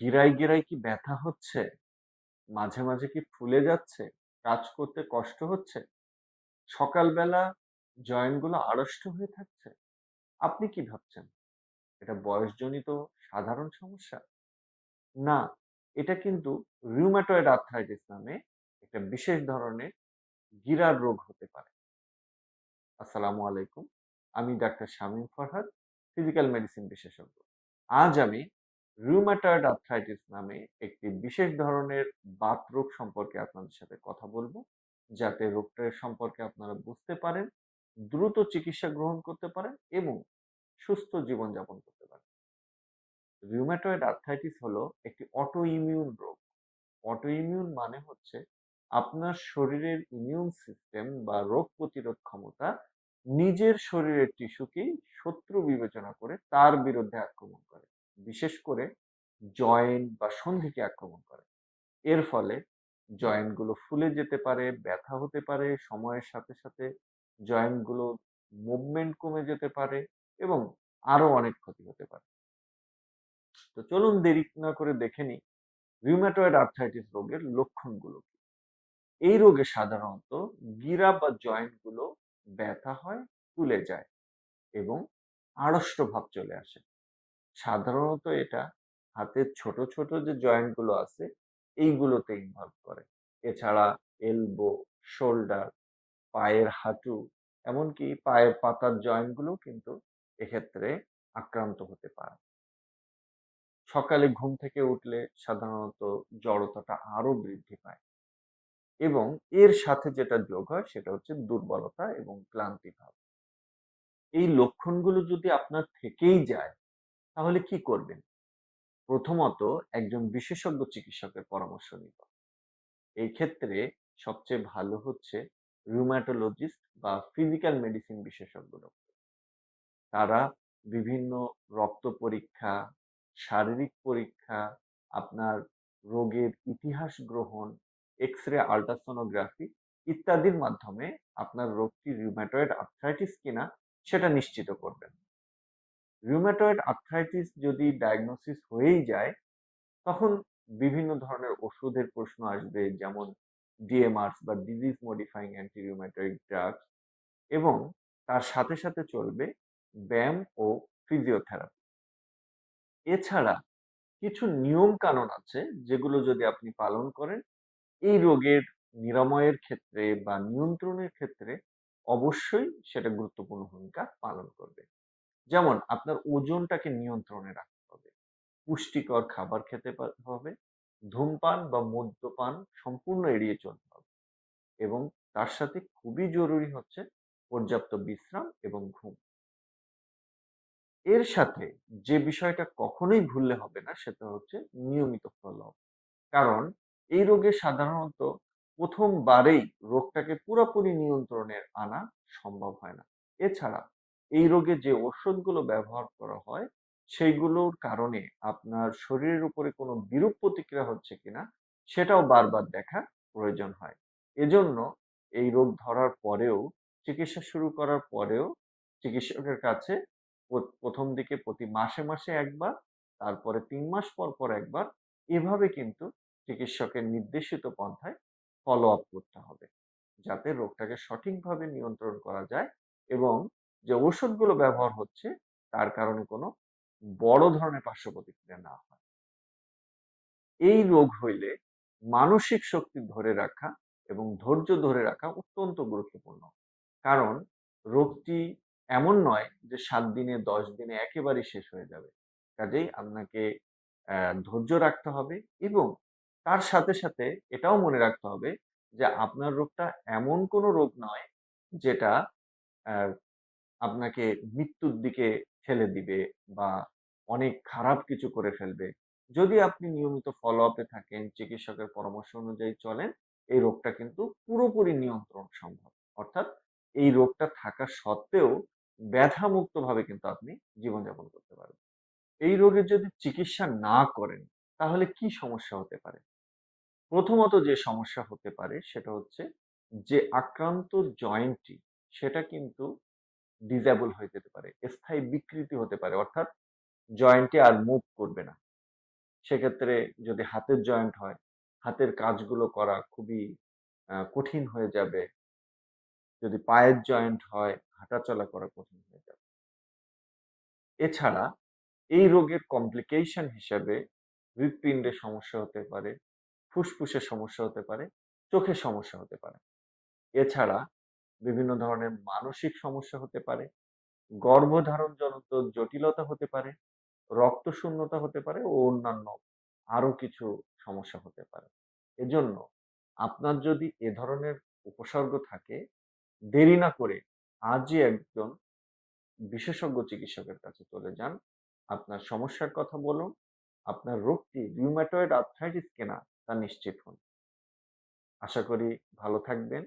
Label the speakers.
Speaker 1: গিরায়, গিরায় কি ব্যথা হচ্ছে? মাঝে, মাঝে কি ফুলে যাচ্ছে? কাজ করতে কষ্ট হচ্ছে? সকালবেলা জয়েন্টগুলো আড়ষ্ট হয়ে থাকছে? আপনি কি ভাবছেন? এটা বয়সজনিত সাধারণ সমস্যা? না, এটা কিন্তু রিউমাটয়েড আর্থ্রাইটিস নামে একটা বিশেষ ধরনের গিরার রোগ হতে পারে। আসসালামু আলাইকুম। আমি doctor Shamim Farhad, physical medicine বিশেষজ্ঞ। আজ আমি রিউমাটয়েড আর্থ্রাইটিস নামে একটি বিশেষ ধরনের বাত রোগ সম্পর্কে আপনাদের সাথে কথা বলব, যাতে রোগটার সম্পর্কে আপনারা বুঝতে পারেন, দ্রুত চিকিৎসা গ্রহণ করতে পারেন এবং সুস্থ জীবনযাপন করতে পারেন। রিউমাটয়েড আর্থ্রাইটিস হলো একটি অটো ইমিউন রোগ। অটো ইমিউন মানে হচ্ছে আপনার শরীরের ইমিউন সিস্টেম বা রোগ প্রতিরোধ ক্ষমতা নিজের শরীরের টিস্যুকেই শত্রু বিবেচনা করে তার বিরুদ্ধে আক্রমণ করে। বিশেষ করে জয়েন্ট বা সন্ধিকে আক্রমণ করে। এর ফলে জয়েন্টগুলো ফুলে যেতে পারে, ব্যথা হতে পারে, সময়ের সাথে, সাথে জয়েন্টগুলো মুভমেন্ট কমে যেতে পারে এবং আরও অনেক ক্ষতি হতে পারে। তো চলুন দেরি না করে দেখে নিই রিউমাটয়েড আর্থাইটিস রোগের লক্ষণগুলো কি? এই রোগে সাধারণত গিরা বা জয়েন্টগুলো ব্যথা হয়, ফুলে যায় এবং আড়ষ্ট ভাব চলে আসে। সাধারণত এটা হাতের ছোট, ছোট যে জয়েন্টগুলো আছে এইগুলোতে ইনভলভ করে। এছাড়া এলবো, শোল্ডার, পায়ের হাঁটু এমনকি পায়ের পাতার জয়েন্টগুলো কিন্তু এক্ষেত্রে আক্রান্ত হতে পারে। সকালে ঘুম থেকে উঠলে সাধারণত জড়তাটা আরও বৃদ্ধি পায় এবং এর সাথে যেটা যোগ হয় সেটা হচ্ছে দুর্বলতা এবং ক্লান্তি ভাব। এই লক্ষণগুলো যদি আপনার থেকেই যায় তাহলে কি করবেন? প্রথমত একজন বিশেষজ্ঞ চিকিৎসকের পরামর্শ নিব। এই ক্ষেত্রে সবচেয়ে ভালো হচ্ছে রিউমাটোলজিস্ট বা ফিজিক্যাল মেডিসিন বিশেষজ্ঞ ডক্টর। তারা বিভিন্ন রক্ত পরীক্ষা, শারীরিক পরীক্ষা, আপনার রোগের ইতিহাস গ্রহণ, এক্স-রে, আল্ট্রাসোনোগ্রাফি ইত্যাদির মাধ্যমে আপনার রোগটি রিউমাটয়েড আর্থ্রাইটিস কিনা সেটা নিশ্চিত করবেন। রিউমাটয়েড আর্থ্রাইটিস যদি ডায়াগনোসিস হয়েই যায় তখন বিভিন্ন ধরনের ওষুধের প্রশ্ন আসবে যেমন ডিএমআরস বা disease modifying anti rheumatoid drugs এবং তার সাথে, সাথে চলবে ব্যায়াম ও ফিজিওথেরাপি। এছাড়া কিছু নিয়ম কানুন আছে যেগুলো যদি আপনি পালন করেন এই রোগের নিরাময়ের ক্ষেত্রে বা নিয়ন্ত্রণের ক্ষেত্রে অবশ্যই সেটা গুরুত্বপূর্ণ ভূমিকা পালন করবে। যেমন আপনার ওজনটাকে নিয়ন্ত্রণে রাখতে হবে। পুষ্টিকর খাবার খেতে হবে, ধূমপান বা মদ্যপান সম্পূর্ণ এড়িয়ে চলতে হবে এবং তার সাথে খুবই জরুরি হচ্ছে পর্যাপ্ত বিশ্রাম এবং ঘুম। এর সাথে যে বিষয়টা কখনোই ভুললে হবে না সেটা হচ্ছে নিয়মিত ফলো কারণ এই রোগে সাধারণত প্রথমবারেই রোগটাকে পুরোপুরি নিয়ন্ত্রণে আনা সম্ভব হয় না। এছাড়া এই রোগে যে ওষুধগুলো ব্যবহার করা হয় সেইগুলোর কারণে আপনার শরীরের উপরে কোনো বিরূপ প্রতিক্রিয়া হচ্ছে কিনা সেটাও বারবার দেখা প্রয়োজন হয়। এজন্য এই রোগ ধরার পরেও চিকিৎসা শুরু করার পরেও চিকিৎসকের কাছে প্রথম দিকে প্রতি মাসে, মাসে একবার তারপরে তিন মাস পর, পর একবার এভাবে কিন্তু চিকিৎসকের নির্দেশিত পন্থায় ফলো আপ করতে হবে। যাতে রোগটাকে সঠিকভাবে নিয়ন্ত্রণ করা যায় এবং যে ওষুধগুলো ব্যবহার হচ্ছে তার কারণে কোনো বড় ধরনের পার্শ্ব প্রতিক্রিয়া না হয়। এই রোগ হইলে মানসিক শক্তি ধরে রাখা এবং ধৈর্য ধরে রাখা অত্যন্ত গুরুত্বপূর্ণ। কারণ রোগটি এমন নয় যে সাত দিনে ১০ দিনে একেবারেই শেষ হয়ে যাবে। কাজেই আপনাকে ধৈর্য রাখতে হবে এবং তার সাথে, সাথে এটাও মনে রাখতে হবে যে আপনার রোগটা এমন কোনো রোগ নয় যেটা আপনাকে মৃত্যুর দিকে ঠেলে দিবে বা অনেক খারাপ কিছু করে ফেলবে। যদি আপনি নিয়মিত ফলো আপ থাকেন, চিকিৎসকের পরামর্শ অনুযায়ী চলেন, এই রোগটা কিন্তু পুরোপুরি নিয়ন্ত্রণ সম্ভব। অর্থাৎ এই রোগটা থাকা সত্ত্বেও ব্যথামুক্তভাবে কিন্তু আপনি জীবনযাপন করতে পারবেন। এই রোগের যদি চিকিৎসা না করেন তাহলে কি সমস্যা হতে পারে? প্রথমত যে সমস্যা হতে পারে সেটা হচ্ছে যে আক্রান্ত জয়েন্টটি সেটা কিন্তু ডিসেবল হয়ে যেতে পারে। স্থায়ী বিকৃতি হতে পারে। অর্থাৎ জয়েন্টটি আর মুভ করবে না। সেক্ষেত্রে যদি হাতের জয়েন্ট হয়, হাতের কাজগুলো করা খুবই কঠিন হয়ে যাবে। যদি পায়ের জয়েন্ট হয়, হাঁটাচলা করা কঠিন হয়ে যাবে। এছাড়া এই রোগের কমপ্লিকেশন হিসাবে হৃৎপিণ্ডের সমস্যা হতে পারে, ফুসফুসের সমস্যা হতে পারে, চোখের সমস্যা হতে পারে। এছাড়া বিভিন্ন ধরনের মানসিক সমস্যা হতে পারে, গর্ভধারণ গর্ভধারণজনিত জটিলতা হতে পারে, রক্তশূন্যতা হতে পারে ও অন্যান্য আরও কিছু সমস্যা হতে পারে। এজন্য আপনার যদি এ ধরনের উপসর্গ থাকে, দেরি না করে আজই একজন বিশেষজ্ঞ চিকিৎসকের কাছে চলে যান। আপনার সমস্যার কথা বলুন। আপনার রোগটি রিউমাটয়েড আর্থ্রাইটিস কিনা তা নিশ্চিত হন। আশা করি ভালো থাকবেন,